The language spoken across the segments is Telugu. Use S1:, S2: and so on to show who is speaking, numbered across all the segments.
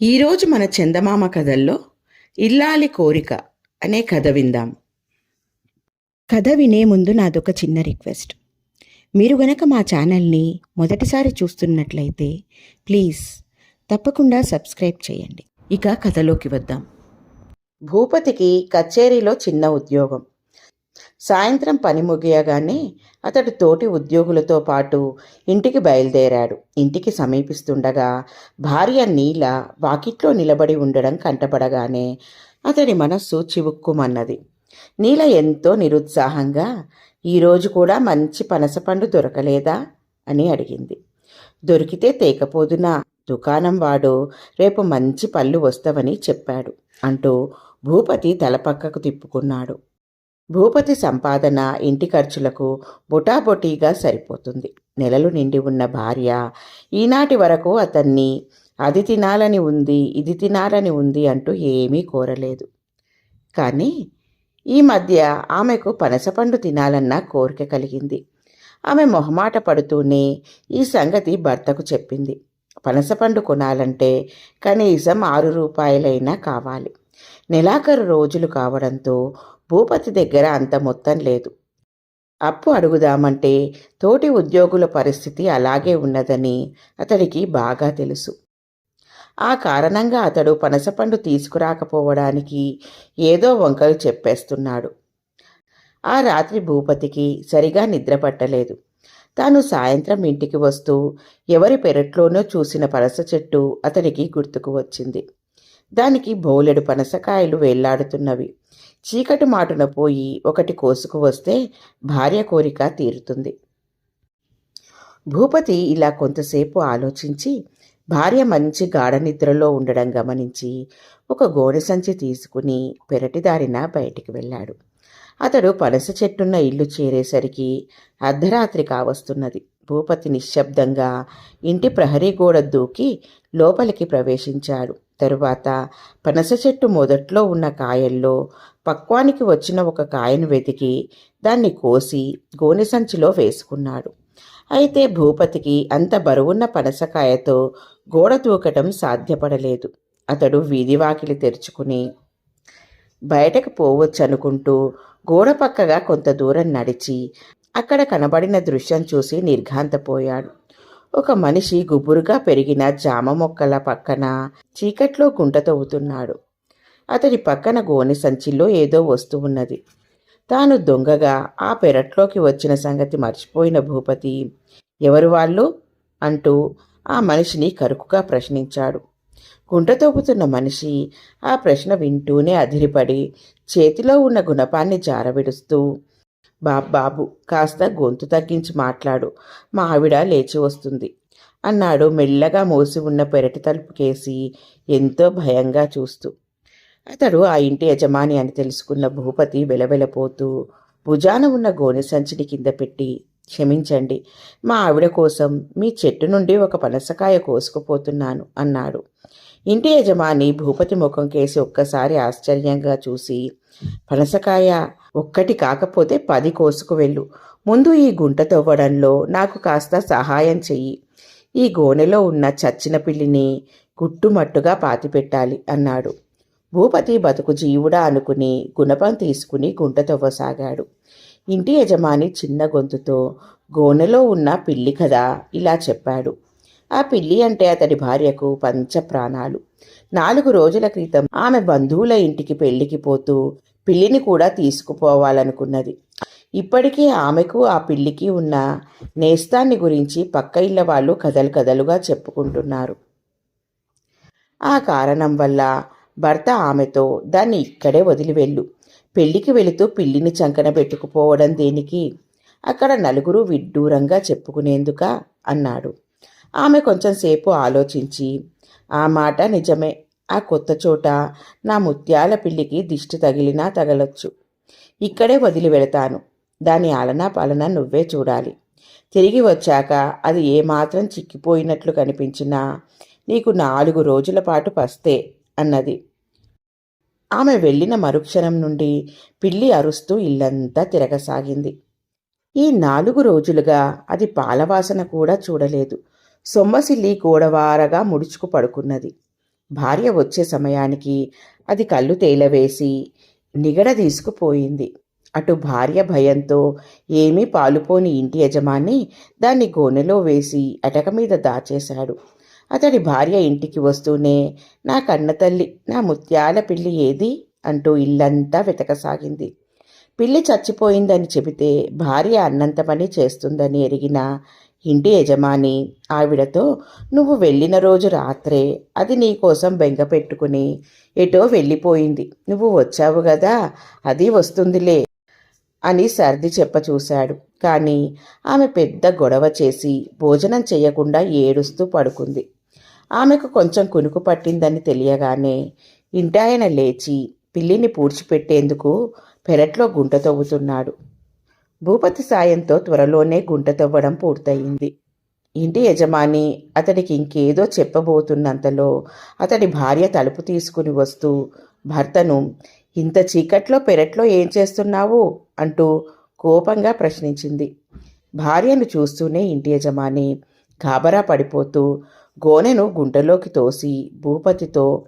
S1: ఈరోజు మన చందమామ కథల్లో ఇల్లాలి కోరిక అనే కథ విందాం.
S2: కథ వినే ముందు నాదొక చిన్న రిక్వెస్ట్. మీరు గనక మా ఛానల్ని మొదటిసారి చూస్తున్నట్లయితే ప్లీజ్ తప్పకుండా సబ్స్క్రైబ్ చేయండి.
S1: ఇక కథలోకి వద్దాం. భూపతికి కచేరీలో చిన్న ఉద్యోగం. సాయంత్రం పని ముగియగానే అతడు తోటి ఉద్యోగులతో పాటు ఇంటికి బయలుదేరాడు. ఇంటికి సమీపిస్తుండగా భార్య నీల వాకిట్లో నిలబడి ఉండడం కంటపడగానే అతడి మనస్సు చివుక్కుమన్నది. నీల ఎంతో నిరుత్సాహంగా ఈరోజు కూడా మంచి పనసపండు దొరకలేదా? అని అడిగింది. దొరికితే తేకపోదునా? దుకాణం వాడు రేపు మంచి పళ్ళు వస్తావని చెప్పాడు అంటూ భూపతి తలపక్కకు తిప్పుకున్నాడు. భూపతి సంపాదన ఇంటి ఖర్చులకు బొటాబొటీగా సరిపోతుంది. నెలలు నిండి ఉన్న భార్య ఈనాటి వరకు అతన్ని అది తినాలని ఉంది ఇది తినాలని ఉంది అంటూ ఏమీ కోరలేదు. కానీ ఈ మధ్య ఆమెకు పనసపండు తినాలన్న కోరిక కలిగింది. ఆమె మొహమాట పడుతూనే ఈ సంగతి భర్తకు చెప్పింది. పనసపండు కొనాలంటే కనీసం ఆరు రూపాయలైనా కావాలి. నెలాఖరు రోజులు కావడంతో భూపతి దగ్గర అంత మొత్తం లేదు. అప్పు అడుగుదామంటే తోటి ఉద్యోగుల పరిస్థితి అలాగే ఉన్నదని అతడికి బాగా తెలుసు. ఆ కారణంగా అతడు పనసపండు తీసుకురాకపోవడానికి ఏదో వంకలు చెప్పేస్తున్నాడు. ఆ రాత్రి భూపతికి సరిగా నిద్ర పట్టలేదు. తాను సాయంత్రం ఇంటికి వస్తూ ఎవరి పెరట్లోనో చూసిన పనస చెట్టు అతడికి గుర్తుకు వచ్చింది. దానికి బోలెడు పనసకాయలు వేళ్ళాడుతున్నవి చీకటి మాటున పోయి ఒకటి కోసుకు వస్తే భార్య కోరిక తీరుతుంది. భూపతి ఇలా కొంతసేపు ఆలోచించి భార్య మంచి గాఢ నిద్రలో ఉండడం గమనించి ఒక గోనె సంచి తీసుకుని పెరటిదారిన బయటికి వెళ్ళాడు. అతడు పనస చెట్టున్న ఇల్లు చేరేసరికి అర్ధరాత్రి కావస్తున్నది. భూపతి నిశ్శబ్దంగా ఇంటి ప్రహరీ గోడ దూకి లోపలికి ప్రవేశించాడు. తరువాత పనస చెట్టు మొదట్లో ఉన్న కాయల్లో పక్వానికి వచ్చిన ఒక కాయను వెతికి దాన్ని కోసి గోనె సంచిలో వేసుకున్నాడు. అయితే భూపతికి అంత బరువున్న పనసకాయతో గోడ దూకటం సాధ్యపడలేదు. అతడు వీధివాకిలి తెరుచుకుని బయటకు పోవచ్చనుకుంటూ గోడ పక్కగా కొంత దూరం నడిచి అక్కడ కనబడిన దృశ్యం చూసి నిర్ఘాంతపోయాడు. ఒక మనిషి గుబురుగా పెరిగిన జామ మొక్కల పక్కన చీకట్లో గుంట తవ్వుతున్నాడు. అతడి పక్కన గోనె సంచిలో ఏదో వస్తువున్నది తాను దొంగగా ఆ పెరట్లోకి వచ్చిన సంగతి మర్చిపోయిన భూపతి ఎవరు వాళ్ళు? అంటూ ఆ మనిషిని కరుకుగా ప్రశ్నించాడు. గుంట మనిషి ఆ ప్రశ్న వింటూనే అదిరిపడి చేతిలో ఉన్న గుణపాన్ని జారవిడుస్తూ బాబ్ బాబు కాస్త గొంతు తగ్గించి మాట్లాడు మా ఆవిడ లేచి వస్తుంది అన్నాడు మెల్లగా మూసి ఉన్న పెరటి తలుపు కేసి ఎంతో భయంగా చూస్తూ. అతడు ఆ ఇంటి యజమాని అని తెలుసుకున్న భూపతి వెలవెలపోతూ భుజాన ఉన్న గోనె సంచిని కింద పెట్టి క్షమించండి మా ఆవిడ కోసం మీ చెట్టు నుండి ఒక పనసకాయ కోసుకుపోతున్నాను అన్నాడు. ఇంటి యజమాని భూపతి ముఖం కేసి ఒక్కసారి ఆశ్చర్యంగా చూసి పనసకాయ ఒక్కటి కాకపోతే పది కోసుకు వెళ్ళు. ముందు ఈ గుంట తవ్వడంలో నాకు కాస్త సహాయం చెయ్యి. ఈ గోనెలో ఉన్న చచ్చిన పిల్లిని గుట్టుమట్టుగా పాతిపెట్టాలి అన్నాడు. భూపతి బతుకు జీవుడా అనుకుని గుణపం తీసుకుని గుంట తవ్వసాగాడు. ఇంటి యజమాని చిన్న గొంతుతో గోనెలో ఉన్న పిల్లి కదా ఇలా చెప్పాడు. ఆ పిల్లి అంటే అతడి భార్యకు పంచ ప్రాణాలు. నాలుగు రోజుల క్రితం ఆమె బంధువుల ఇంటికి పెళ్ళికి పోతూ పిల్లిని కూడా తీసుకుపోవాలనుకున్నది. ఇప్పటికీ ఆమెకు ఆ పిల్లికి ఉన్న నేస్తాన్ని గురించి పక్క ఇళ్ళ వాళ్ళు కథలు కథలుగా చెప్పుకుంటున్నారు. ఆ కారణం వల్ల భర్త ఆమెతో దాన్ని ఇక్కడే వదిలి వెళ్ళు. పెళ్ళికి వెళుతూ పిల్లిని చంకన పెట్టుకుపోవడం దేనికి? అక్కడ నలుగురు విడ్డూరంగా చెప్పుకునేందుక అన్నాడు. ఆమె కొంచెం సేపు ఆలోచించి ఆ మాట నిజమే. ఆ కొత్త చోట నా ముత్యాల పిల్లికి దిష్టి తగిలినా తగలొచ్చు. ఇక్కడే వదిలి వెళతాను. దాని ఆలనా పాలన నువ్వే చూడాలి. తిరిగి వచ్చాక అది ఏమాత్రం చిక్కిపోయినట్లు కనిపించినా నీకు నాలుగు రోజుల పాటు పస్తే అన్నది. ఆమె వెళ్ళిన మరుక్షణం నుండి పిల్లి అరుస్తూ ఇల్లంతా తిరగసాగింది. ఈ నాలుగు రోజులుగా అది పాలవాసన కూడా చూడలేదు. సొమ్మసిల్లి గోడవారగా ముడుచుకు పడుకున్నది. భార్య వచ్చే సమయానికి అది కళ్ళు తేలవేసి నిగడ తీసుకుపోయింది. అటు భార్య భయంతో ఏమీ పాలుపోని ఇంటి యజమాని దాన్ని గోనెలో వేసి అటక మీద దాచేశాడు. అతడి భార్య ఇంటికి వస్తూనే నా కన్నతల్లి నా ముత్యాల పిల్లి ఏది? అంటూ ఇల్లంతా వెతకసాగింది. పిల్లి చచ్చిపోయిందని చెబితే భార్య అన్నంత పని చేస్తుందని ఎరిగిన ఇంటి యజమాని ఆవిడతో నువ్వు వెళ్ళిన రోజు రాత్రే అది నీ కోసం బెంగ పెట్టుకుని ఎటో వెళ్ళిపోయింది. నువ్వు వచ్చావు కదా అది వస్తుందిలే అని సర్ది చెప్పచూశాడు కానీ ఆమె పెద్ద గొడవ చేసి భోజనం చేయకుండా ఏడుస్తూ పడుకుంది. ఆమెకు కొంచెం కునుకు పట్టిందని తెలియగానే ఇంటాయన లేచి పిల్లిని పూడ్చిపెట్టేందుకు పెరట్లో గుంట తవ్వుతున్నాడు. భూపతి సాయంతో త్వరలోనే గుంట తవ్వడం పూర్తయింది. ఇంటి యజమాని అతడికి ఇంకేదో చెప్పబోతున్నంతలో అతడి భార్య తలుపు తీసుకుని వస్తూ భర్తను ఇంత చీకట్లో పెరట్లో ఏం చేస్తున్నావు? అంటూ కోపంగా ప్రశ్నించింది. భార్యను చూస్తూనే ఇంటి యజమాని గాబరా పడిపోతూ గోనెను గుంటలోకి తోసి భూపతితో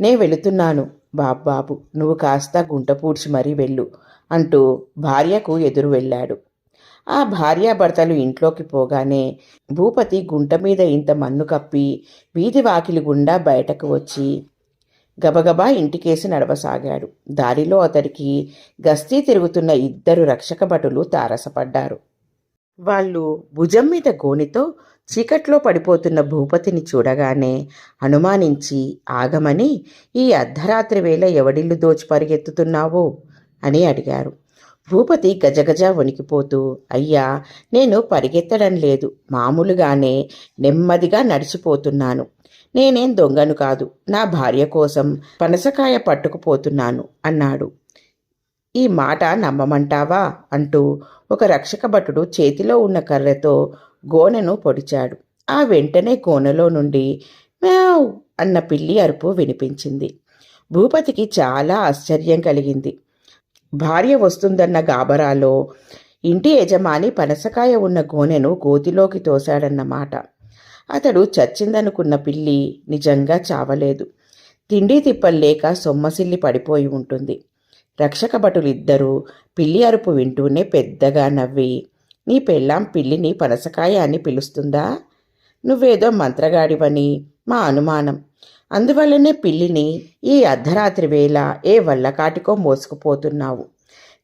S1: నే వెళుతున్నాను బాబ్బాబు నువ్వు కాస్త గుంట పూడ్చి మరీ వెళ్ళు అంటూ భార్యకు ఎదురు వెళ్ళాడు. ఆ భార్యాభర్తలు ఇంట్లోకి పోగానే భూపతి గుంట మీద ఇంత మన్ను కప్పి వీధి వాకిలి గుండా బయటకు వచ్చి గబగబా ఇంటికేసి నడవసాగాడు. దారిలో అతడికి గస్తీ తిరుగుతున్న ఇద్దరు రక్షక భటులు తారసపడ్డారు. వాళ్ళు భుజం మీద గోనితో చీకట్లో పడిపోతున్న భూపతిని చూడగానే అనుమానించి ఆగమని ఈ అర్ధరాత్రి వేళ ఎవడిల్లు దోచి పరిగెత్తుతున్నావో? అని అడిగారు. భూపతి గజగజ వణికిపోతూ అయ్యా నేను పరిగెత్తడం లేదు. మామూలుగానే నెమ్మదిగా నడిచిపోతున్నాను. నేనేం దొంగను కాదు. నా భార్య కోసం పనసకాయ పట్టుకుపోతున్నాను అన్నాడు. ఈ మాట నమ్మమంటావా? అంటూ ఒక రక్షక భటుడు చేతిలో ఉన్న కర్రతో గోనెను పొడిచాడు. ఆ వెంటనే గోనెలో నుండి మ్యావ్ అన్న పిల్లి అరుపు వినిపించింది. భూపతికి చాలా ఆశ్చర్యం కలిగింది. భార్య వస్తుందన్న గాబరాలో ఇంటి యజమాని పనసకాయ ఉన్న గోనెను గోతిలోకి తోశాడన్నమాట అతడు చచ్చిందనుకున్న పిల్లి నిజంగా చావలేదు. తిండి తిప్పల్లేక సొమ్మసిల్లి పడిపోయి ఉంటుంది. రక్షక భటులిద్దరూ పిల్లి అరుపు వింటూనే పెద్దగా నవ్వి నీ పెళ్ళాం పిల్లిని పనసకాయ అని పిలుస్తుందా? నువ్వేదో మంత్రగాడివని మా అనుమానం. అందువల్లనే పిల్లిని ఈ అర్ధరాత్రి వేళ ఏ వల్లకాటికో మోసుకుపోతున్నావు.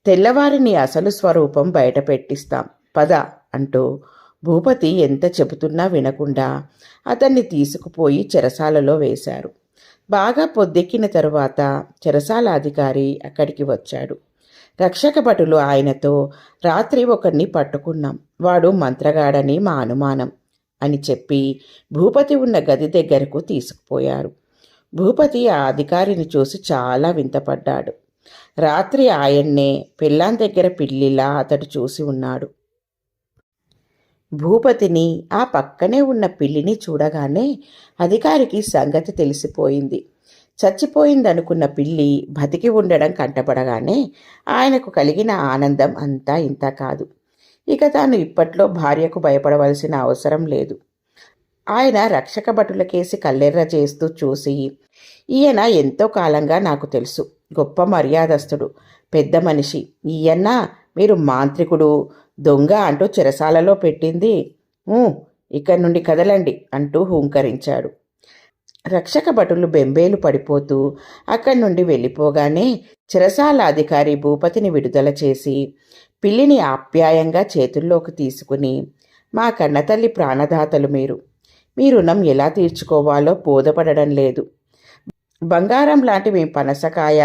S1: తెల్లవారి నీ అసలు స్వరూపం బయట పెట్టిస్తాం. పద అంటూ భూపతి ఎంత చెబుతున్నా వినకుండా అతన్ని తీసుకుపోయి చెరసాలలో వేశారు. బాగా పొద్దెక్కిన తరువాత చెరసాల అధికారి అక్కడికి వచ్చాడు. రక్షక భటులు ఆయనతో రాత్రి ఒకరిని పట్టుకున్నాం. వాడు మంత్రగాడని మా అనుమానం అని చెప్పి భూపతి ఉన్న గది దగ్గరకు తీసుకుపోయారు. భూపతి ఆ అధికారిని చూసి చాలా వింతపడ్డాడు. రాత్రి ఆయన్నే పిల్లాన్ దగ్గర పిల్లిలా అతడు చూసి ఉన్నాడు. భూపతిని ఆ పక్కనే ఉన్న పిల్లిని చూడగానే అధికారికి సంగతి తెలిసిపోయింది. చచ్చిపోయిందనుకున్న పిల్లి బతికి ఉండడం కంటపడగానే ఆయనకు కలిగిన ఆనందం అంతా ఇంత కాదు. ఇక తాను ఇప్పట్లో భార్యకు భయపడవలసిన అవసరం లేదు. ఆయన రక్షక భటులకేసి కల్లెర్ర చేస్తూ చూసి ఈయన ఎంతో కాలంగా నాకు తెలుసు. గొప్ప మర్యాదస్తుడు. పెద్ద మనిషి. ఈయన్న మీరు మాంత్రికుడు. దొంగ అంటూ చెరసాలలో పెట్టింది. ఇక్కడి నుండి కదలండి అంటూ హూంకరించాడు. రక్షక భటులు బెంబేలు పడిపోతూ అక్కడి నుండి వెళ్ళిపోగానే చిరసాల అధికారి భూపతిని విడుదల చేసి పిల్లిని ఆప్యాయంగా చేతుల్లోకి తీసుకుని మా కన్నతల్లి ప్రాణదాతలు మీరు. మీ రుణం ఎలా తీర్చుకోవాలో బోధపడడం లేదు. బంగారం లాంటి మీ పనసకాయ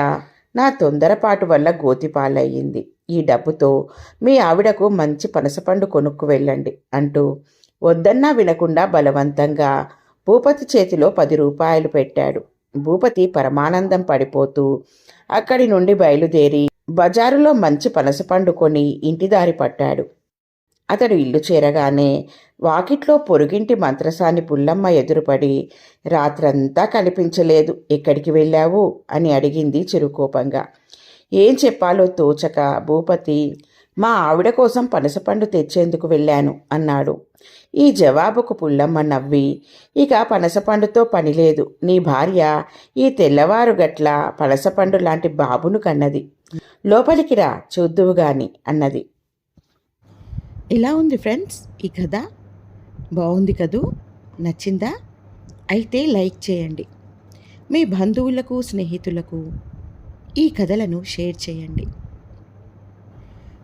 S1: నా తొందరపాటు వల్ల గోతిపాలయ్యింది. ఈ డబ్బుతో మీ ఆవిడకు మంచి పనసపండు కొనుక్కు వెళ్ళండి అంటూ వద్దన్నా వినకుండా బలవంతంగా భూపతి చేతిలో పది రూపాయలు పెట్టాడు. భూపతి పరమానందం పడిపోతూ అక్కడి నుండి బయలుదేరి బజారులో మంచి పనసపండు కొని ఇంటి దారి పట్టాడు. అతడు ఇల్లు చేరగానే వాకిట్లో పొరుగింటి మంత్రసాని పుల్లమ్మ ఎదురుపడి రాత్రంతా కనిపించలేదు. ఎక్కడికి వెళ్ళావు? అని అడిగింది చిరుకోపంగా. ఏం చెప్పాలో తోచక భూపతి మా ఆవిడ కోసం పనసపండు తెచ్చేందుకు వెళ్ళాను అన్నాడు. ఈ జవాబుకు పుల్లమ్మ నవ్వి ఇక పనసపండుతో పని లేదు. నీ భార్య ఈ తెల్లవారు గట్ల పనసపండు లాంటి బాబును కన్నది. లోపలికి రా చూద్దువు గాని అన్నది.
S2: ఇలా ఉంది ఫ్రెండ్స్ ఈ కథ. బాగుంది కదూ? నచ్చిందా? అయితే లైక్ చేయండి. మీ బంధువులకు స్నేహితులకు ఈ కథలను షేర్ చేయండి.